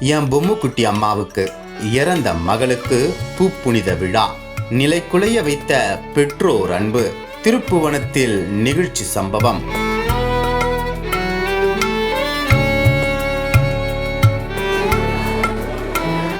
என் பொம்முக்குட்டி அம்மாவுக்கு இறந்த மகளுக்கு பூப்புனித விழா. நிலைக்குலைய வைத்த பெற்றோர் அன்பு திருப்புவனத்தில் நிகழ்ச்சி சம்பவம்.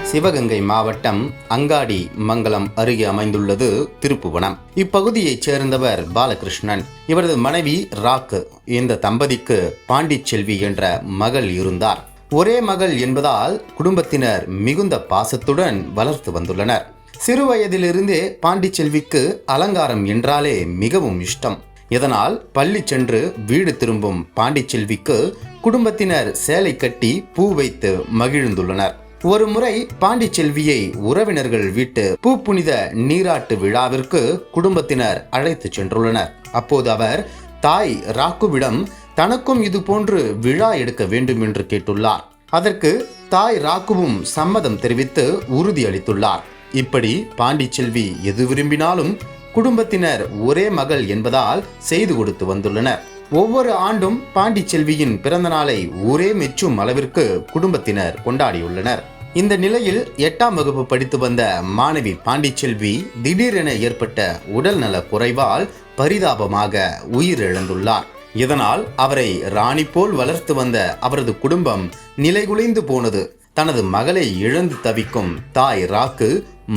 சிவகங்கை மாவட்டம் அங்காடி மங்கலம் அருகே அமைந்துள்ளது திருப்புவனம். இப்பகுதியைச் சேர்ந்தவர் பாலகிருஷ்ணன். இவரது மனைவி ராக்கு இந்த தம்பதிக்கு பாண்டிச்செல்வி என்ற மகள் இருந்தார். ஒரே மகள் என்பதால் குடும்பத்தினர் மிகுந்த பாசத்துடன் வளர்த்து வந்துள்ளனர். சிறு வயதிலிருந்தே பாண்டிச்செல்விக்கு அலங்காரம் என்றாலே மிகவும் இஷ்டம். இதனால் பள்ளி சென்று வீடு திரும்பும் பாண்டிச்செல்விக்கு குடும்பத்தினர் சேலை கட்டி பூ வைத்து மகிழ்ந்துள்ளனர். ஒரு முறை பாண்டிச்செல்வியை உறவினர்கள் வீட்டு பூ புனித நீராட்டு விழாவிற்கு குடும்பத்தினர் அழைத்து சென்றுள்ளனர். அப்போது அவர் தாய் ராக்குவிடம் தனக்கும் இது போன்று விழா எடுக்க வேண்டும் என்று கேட்டுள்ளார். அதற்கு தாய் ராக்குவும் சம்மதம் தெரிவித்து உறுதியளித்துள்ளார் இப்படி பாண்டிச்செல்வி எது விரும்பினாலும் குடும்பத்தினர் ஒரே மகள் என்பதால் செய்து கொடுத்து வந்துள்ளனர். ஒவ்வொரு ஆண்டும் பாண்டிச்செல்வியின் பிறந்த நாளை ஒரே மெச்சும் அளவிற்கு குடும்பத்தினர் கொண்டாடியுள்ளனர். இந்த நிலையில் எட்டாம் வகுப்பு படித்து வந்த மாணவி பாண்டிச்செல்வி திடீரென ஏற்பட்ட உடல்நல குறைவால் பரிதாபமாக உயிரிழந்துள்ளார். இதனால் அவரை ராணி போல் வளர்த்து வந்த அவரது குடும்பம் நிலைகுலைந்து போனது. தனது மகளை இழந்து தவிக்கும் தாய் ராக்கு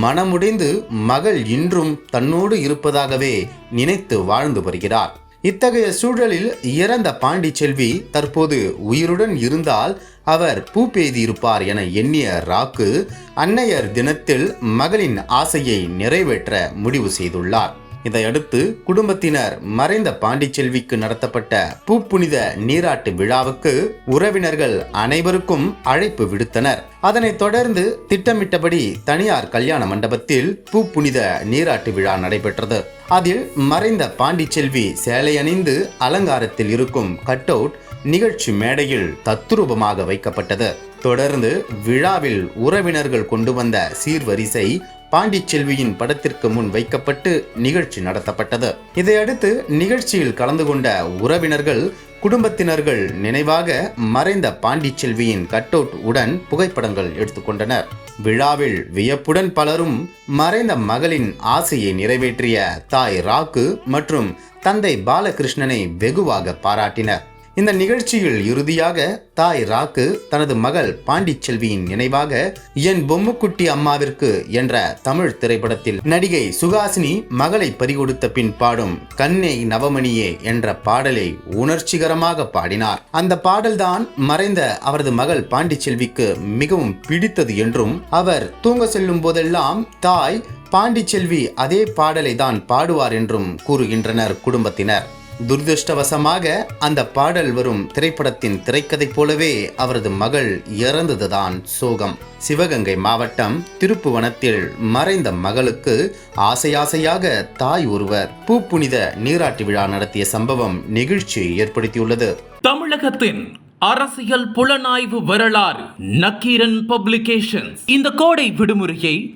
மனமுடைந்து மகள் இன்றும் தன்னோடு இருப்பதாகவே நினைத்து வாழ்ந்து வருகிறார் இத்தகைய சூழலில் இறந்த பாண்டிச்செல்வி தற்போது உயிருடன் இருந்தால் அவர் பூ இருப்பார் என எண்ணிய ராக்கு அன்னையர் தினத்தில் மகளின் ஆசையை நிறைவேற்ற முடிவு செய்துள்ளார். இதையடுத்து குடும்பத்தினர் மறைந்த பாண்டிச்செல்விக்கு நடத்தப்பட்ட பூப்புனித நீராட்டு விழாவுக்கு உறவினர்கள் அனைவருக்கும் அழைப்பு விடுத்தனர். அதனைத் தொடர்ந்து திட்டமிட்டபடி தனியார் கல்யாண மண்டபத்தில் பூப்புனித நீராட்டு விழா நடைபெற்றது. அதில் மறைந்த பாண்டிச்செல்வி சேலை அணிந்து அலங்காரத்தில் இருக்கும் கட் அவுட் நிகழ்ச்சி மேடையில் தத்துரூபமாக வைக்கப்பட்டது. தொடர்ந்து விழாவில் உறவினர்கள் கொண்டு வந்த சீர்வரிசை பாண்டிச்செல்வியின் படத்திற்கு முன் வைக்கப்பட்டு நிகழ்ச்சி நடத்தப்பட்டது. இதையடுத்து நிகழ்ச்சியில் கலந்து கொண்ட உறவினர்கள் குடும்பத்தினர்கள் நினைவாக மறைந்த பாண்டிச்செல்வியின் கட்டவுட் உடன் புகைப்படங்கள் எடுத்துக்கொண்டனர். விழாவில் வியப்புடன் பலரும் மறைந்த மகளின் ஆசையை நிறைவேற்றிய தாய் ராக்கு மற்றும் தந்தை பாலகிருஷ்ணனை வெகுவாக பாராட்டினர். இந்த நிகழ்ச்சியில் இறுதியாக தாய் ராக்கு தனது மகள் பாண்டிச்செல்வியின் நினைவாக என் பொம்முக்குட்டி அம்மாவிற்கு என்ற தமிழ் திரைப்படத்தில் நடிகை சுகாசினி மகளை பறிகொடுத்த பின் பாடும் கண்ணே நவமணியே என்ற பாடலை உணர்ச்சிகரமாக பாடினார். அந்த பாடல்தான் மறைந்த அவரது மகள் பாண்டிச்செல்விக்கு மிகவும் பிடித்தது என்றும் அவர் தூங்க செல்லும் போதெல்லாம் தாய் பாண்டிச்செல்வி அதே பாடலை தான் பாடுவார் என்றும் கூறுகின்றனர் குடும்பத்தினர். துரதிருஷ்டவசமாக அந்த பாடல் வரும் திரைப்படத்தின் திரைக்கதை போலவே அவரது மகள் இறந்ததுதான் சோகம். சிவகங்கை மாவட்டம் திருப்புவனத்தில் மறைந்த மகளுக்கு ஆசை ஆசையாக தாய் ஒருவர் பூப்புனித நீராட்டு விழா நடத்திய சம்பவம் நெகிழ்ச்சி ஏற்படுத்தியுள்ளது. தமிழகத்தின் அரசியல் புலனாய்வு வரலாறு நக்கீரன் பப்ளிகேஷன்ஸ். இந்த கோடை விடுமுறையை